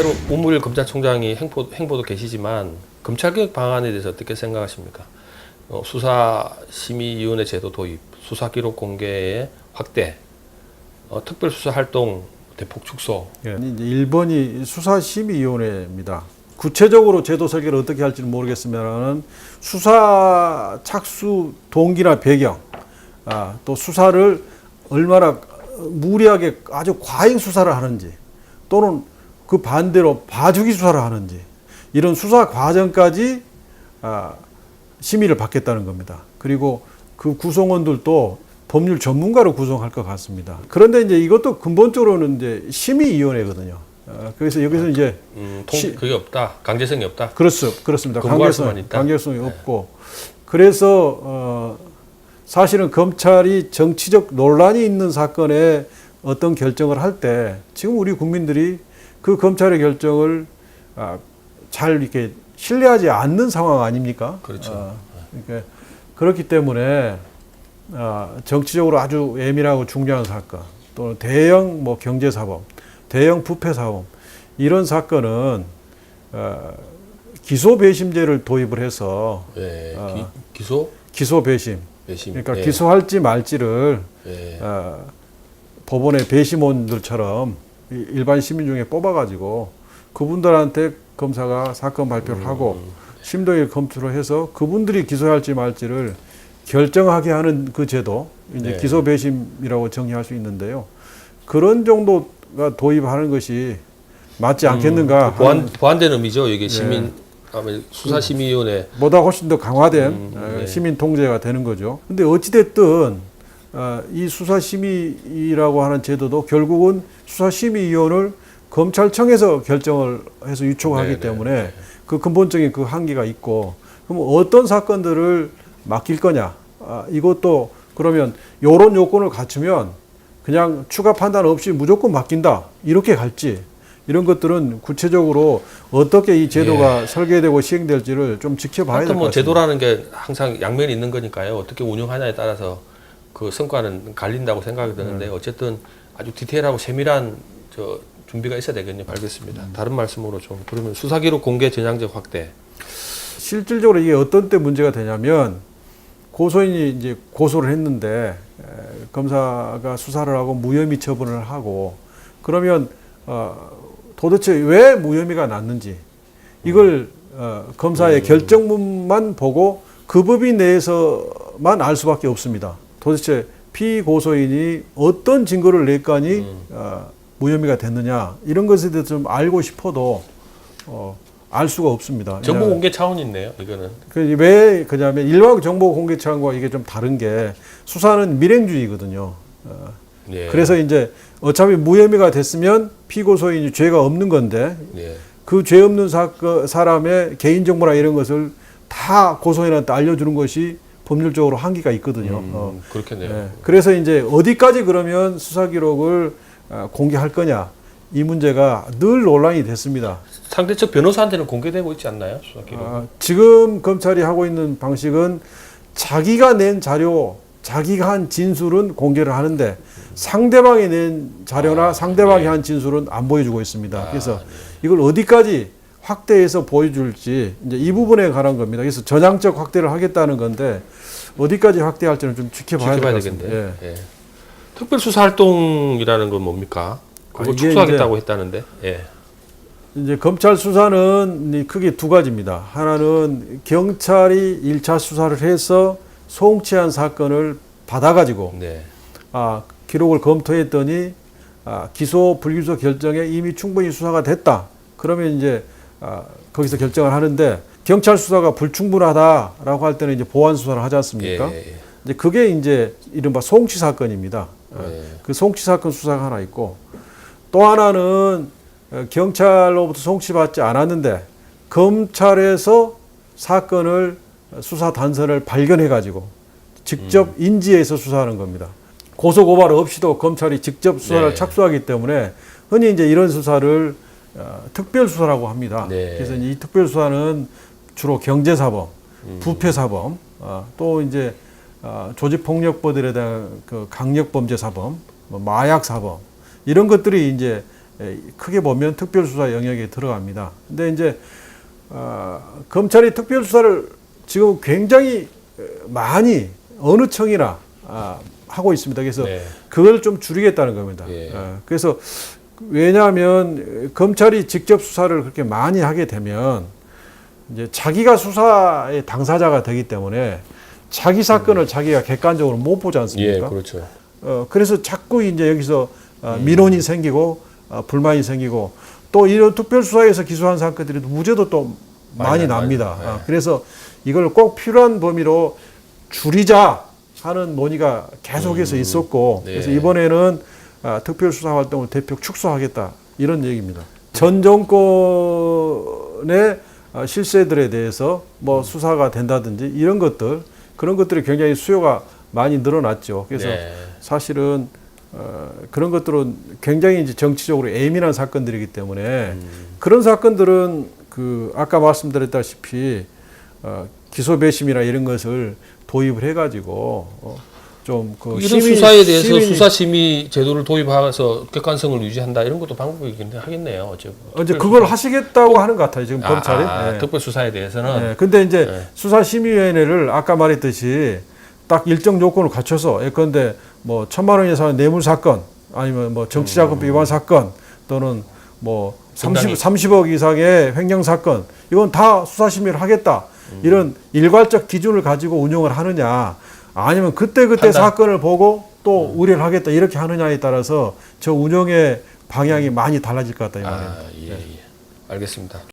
새로 우물 검찰총장이 행보, 행보도 계시지만 검찰개혁 방안에 대해서 어떻게 생각하십니까? 어, 수사심의위원회 제도 도입, 수사기록 공개의 확대, 어, 특별수사활동 대폭 축소. 예. 이제 1번이 수사심의위원회입니다. 구체적으로 제도 설계를 어떻게 할지는 모르겠으면 수사 착수 동기나 배경, 아, 또 수사를 얼마나 무리하게 아주 과잉 수사를 하는지 또는 그 반대로 봐주기 수사를 하는지 이런 수사 과정까지 아, 심의를 받겠다는 겁니다. 그리고 그 구성원들도 법률 전문가로 구성할 것 같습니다. 그런데 이제 이것도 근본적으로는 이제 심의위원회거든요. 어, 그래서 여기서 이제 음, 통, 시- 그게 없다. 강제성이 없다. 그렇소, 그렇습니다. 관계성, 있다? 관계성이 없고 그래서 어, 사실은 검찰이 정치적 논란이 있는 사건에 어떤 결정을 할 때 지금 우리 국민들이 그 검찰의 결정을 아, 잘 이렇게 신뢰하지 않는 상황 아닙니까? 그렇죠. 어, 그러니까 그렇기 때문에 아, 정치적으로 아주 예민하고 중요한 사건 또는 대형 뭐 경제 사범, 대형 부패 사범 이런 사건은 어, 기소 배심제를 도입을 해서 예, 아. 기, 기소, 기소 배심 배심. 그러니까 예, 기소할지 말지를 예. 어, 법원의 배심원들처럼 이- 일반 시민 중에 뽑아가지고 그분들한테 검사가 사건 발표를 하고 심도에 검토를 해서 그분들이 기소할지 말지를 결정하게 하는 그 제도 이제 네. 기소 배심이라고 정의할 수 있는데요. 그런 정도가 도입하는 것이 맞지 않겠는가? 그 보완, 보완된 의미죠. 이게 시민 아마 수사심의위원회 보다 훨씬 더 강화된 음, 어, 네. 시민 통제가 되는 거죠. 근데 어찌 됐든 어, 이 수사심의라고 하는 제도도 결국은 수사심의위원을 검찰청에서 결정을 해서 유촉하기 네, 네, 때문에 그 근본적인 그 한계가 있고 그럼 어떤 사건들을 맡길 거냐? 아, 이것도 그러면 요런 요건을 갖추면 그냥 추가 판단 없이 무조건 맡긴다 이렇게 갈지 이런 것들은 구체적으로 어떻게 이 제도가 설계되고 시행될지를 좀 지켜봐야 될 하여튼 것뭐 같습니다. 제도라는 게 항상 양면이 있는 거니까요. 어떻게 운영하냐에 따라서 그 성과는 갈린다고 생각이 드는데 네. 어쨌든 아주 디테일하고 세밀한 저 준비가 있어야 되겠네요. 알겠습니다. 음. 다른 말씀으로 좀 그러면 수사기록 공개 전향적 확대. 실질적으로 이게 어떤 때 문제가 되냐면 고소인이 이제 고소를 했는데 에, 검사가 수사를 하고 무혐의 처분을 하고 그러면 어, 도대체 왜 무혐의가 났는지 이걸 어, 검사의 결정문만 보고 그 법인 내에서만 알 수밖에 없습니다. 도대체 피고소인이 어떤 증거를 낼까니 어, 무혐의가 됐느냐 이런 것에 대해서 좀 알고 싶어도 어, 알 수가 없습니다. 정보 예. 공개 차원이 있네요. 이거는. 그왜 그냐면 일반 정보 공개 차원과 이게 좀 다른 게 수사는 밀행주의거든요. 어, 예. 그래서 이제 어차피 무혐의가 됐으면 피고소인이 죄가 없는 건데 예. 그죄 없는 사건 사람의 개인 정보나 이런 것을 다 고소인한테 알려주는 것이 법률적으로 한계가 있거든요. 음, 어, 그렇겠네요. 예. 그래서 이제 어디까지 그러면 수사 기록을 어, 공개할 거냐 이 문제가 늘 논란이 됐습니다. 상대 측 변호사한테는 공개되고 있지 않나요? 수사 기록. 아, 지금 검찰이 하고 있는 방식은 자기가 낸 자료, 자기가 한 진술은 공개를 하는데 상대방이 낸 자료나 아, 상대방이 네. 한 진술은 안 보여주고 있습니다. 아, 그래서 네. 이걸 어디까지 확대해서 보여줄지 이제 이 부분에 관한 겁니다. 그래서 전향적 확대를 하겠다는 건데 어디까지 확대할지는 좀 지켜봐야, 지켜봐야. 되겠네요. 예. 예. 특별수사활동이라는 건 뭡니까? 그거 아, 축소하겠다고 했다는데. 예. 이제 검찰 수사는 이 크게 두 가지입니다. 하나는 경찰이 일차 수사를 해서 송치한 사건을 받아가지고 네. 아, 기록을 검토했더니 아, 기소 불기소 결정에 이미 충분히 수사가 됐다. 그러면 이제 아, 거기서 결정을 하는데 경찰 수사가 불충분하다라고 할 때는 이제 보완 수사를 하지 않습니까? 예, 예, 이제 그게 이제 이른바 송치 사건입니다. 예. 그 송치 사건 수사가 하나 있고 또 하나는 어, 경찰로부터 송치받지 않았는데 검찰에서 사건을 수사 단서를 발견해 가지고 직접 음. 인지해서 수사하는 겁니다. 고소 고발 없이도 검찰이 직접 수사를 네. 착수하기 때문에 흔히 이제 이런 수사를 어, 특별 수사라고 합니다. 네. 그래서 이 특별 수사는 주로 경제사범, 음. 부패사범, 어, 또 이제 어, 조직폭력범들에 대한 그 강력범죄사범, 뭐 마약사범 이런 것들이 이제 에, 크게 보면 특별수사 영역에 들어갑니다. 근데 이제 어, 검찰이 특별수사를 지금 굉장히 에, 많이 어느 청이나 아, 하고 있습니다. 그래서 네. 그걸 좀 줄이겠다는 겁니다. 예. 어, 그래서 왜냐하면 검찰이 직접 수사를 그렇게 많이 하게 되면 이제 자기가 수사의 당사자가 되기 때문에 자기 사건을 자기가 객관적으로 못 보지 예, 않습니까? 그렇죠. 어, 그래서 자꾸 이제 여기서 어, 민원이 생기고 어, 불만이 생기고 또 이런 특별수사에서 기소한 사건들이 무죄도 또 많이, 많이 납니다. 나죠. 네. 아, 그래서 이걸 꼭 필요한 범위로 줄이자 하는 논의가 계속해서 있었고 네. 그래서 이번에는 아, 특별수사 활동을 대폭 축소하겠다 이런 얘기입니다. 전 정권의 아, 실세들에 대해서 뭐 수사가 된다든지 이런 것들 그런 것들이 굉장히 수요가 많이 늘어났죠. 그래서 네. 사실은 어, 그런 것들은 굉장히 이제 정치적으로 예민한 사건들이기 때문에 그런 사건들은 그 아까 말씀드렸다시피 어, 기소 배심이나 이런 것을 도입을 해가지고 어, 좀그 이런 수사에 대해서 수사심의 제도를 도입해서 객관성을 유지한다 이런 것도 방법이긴 하겠네요. 어째 이제 그걸 하시겠다고 하는 것 같아요 지금 아, 검찰이. 아, 예. 특별 수사에 대해서는 네, 근데 이제 네. 수사심의위원회를 아까 말했듯이 딱 일정 요건을 갖춰서 예컨대 뭐 천만 원 이상의 뇌물 사건 아니면 뭐 정치자금법 위반 사건 또는 뭐 상당히. 30, 30억 이상의 횡령 사건 이건 다 수사심의를 하겠다 이런 일괄적 기준을 가지고 운영을 하느냐 아니면 그때 그때 판단. 사건을 보고 또 의뢰를 하겠다 이렇게 하느냐에 따라서 저 운영의 방향이 많이 달라질 것 같다 이 말이에요. 아, 예, 예. 알겠습니다.